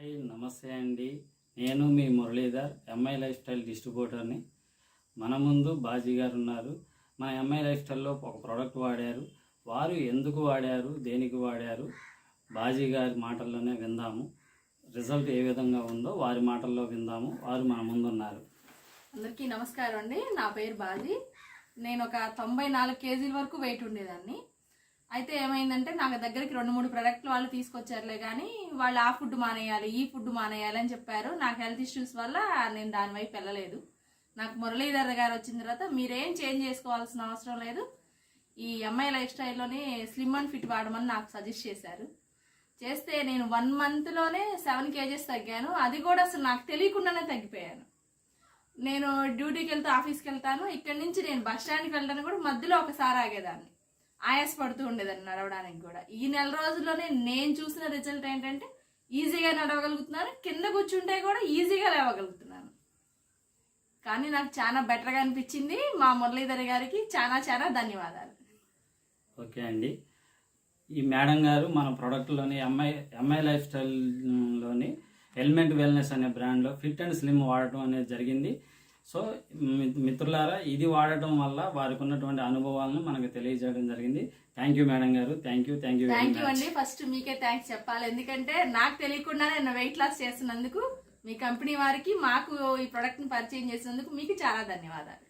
Hi నమస్తే అండి. నేను మీ మురళీధర్ ఎంఐ లైఫ్ స్టైల్ డిస్ట్రిబ్యూటర్ని మన ముందు బాజీ గారు ఉన్నారు. మన ఎంఐ లైఫ్ స్టైల్లో ఒక ప్రోడక్ట్ వాడారు. వారు ఎందుకు వాడారు? దేనికి వాడారు? బాజీ గారి మాటల్లోనే విందాము. రిజల్ట్ ఏ విధంగా ఉందో వారి మాటల్లో విందాము. వారు మన ముందు ఉన్నారు అందరికీ నమస్కారం అండి. నా పేరు బాజీ. నేను ఒక తొంభై నాలుగు కేజీల వరకు వెయిట్ ఉండేదాన్ని. అయితే ఏమైందంటే నాకు దగ్గరికి రెండు మూడు ప్రొడక్ట్లు వాళ్ళు తీసుకొచ్చారులే కానీ వాళ్ళు ఆ ఫుడ్ మానేయాలి ఈ ఫుడ్ మానేయాలి అని చెప్పారు. నాకు హెల్త్ ఇష్యూస్ వల్ల నేను దాని వైపు వెళ్ళలేదు. నాకు మురళీధర్ గారు వచ్చిన తర్వాత మీరేం చేంజ్ చేసుకోవాల్సిన అవసరం లేదు. ఈ అమ్మాయి లైఫ్ స్టైల్లోనే స్లిమ్ అండ్ ఫిట్ వాడమని నాకు సజెస్ట్ చేశారు. చేస్తే నేను వన్ మంత్లోనే సెవెన్ కేజెస్ తగ్గాను. అది కూడా అసలు నాకు తెలియకుండానే తగ్గిపోయాను. నేను డ్యూటీకి వెళ్తే ఆఫీస్కి వెళ్తాను. ఇక్కడి నుంచి నేను బస్ స్టాండ్కి వెళ్ళడానికి కూడా మధ్యలో ఒకసారి ఆగేదాన్ని. ఆయాసపడుతూ ఉండేదాన్ని నడవడానికి కూడా. ఈ నెల రోజుల్లోనే నేను చూసిన రిజల్ట్ ఏంటంటే ఈజీగా నడవగలుగుతున్నాను కింద కూర్చుంటే కూడా ఈజీగా లేవగలుగుతున్నాను కానీ నాకు చాలా బెటర్గా అనిపించింది మా మురళీధర్ గారికి. చాలా చాలా ధన్యవాదాలు. ఓకే అండి. ఈ మేడం గారు మన ప్రోడక్ట్లోని ఎంఐ ఎంఐ లైఫ్ స్టైల్లోని ఎలిమెంట్ వెల్నెస్ అనే బ్రాండ్లో ఫిట్ అండ్ స్లిమ్ వాడటం అనేది జరిగింది. సో మిత్రులారా ఇది వాడటం వల్ల వారికి ఉన్నటువంటి అనుభవాలను మనకు తెలియజేయడం జరిగింది. థ్యాంక్ యూ మేడం గారు. Thank you thank you thank you అండి. ఫస్ట్ మీకే థ్యాంక్స్ చెప్పాలి. ఎందుకంటే నాకు తెలియకుండా నేను వెయిట్ లాస్ చేస్తున్నందుకు మీ కంపెనీ వారికి మాకు ఈ ప్రోడక్ట్ని పరిచయం చేసినందుకు మీకు చాలా ధన్యవాదాలు.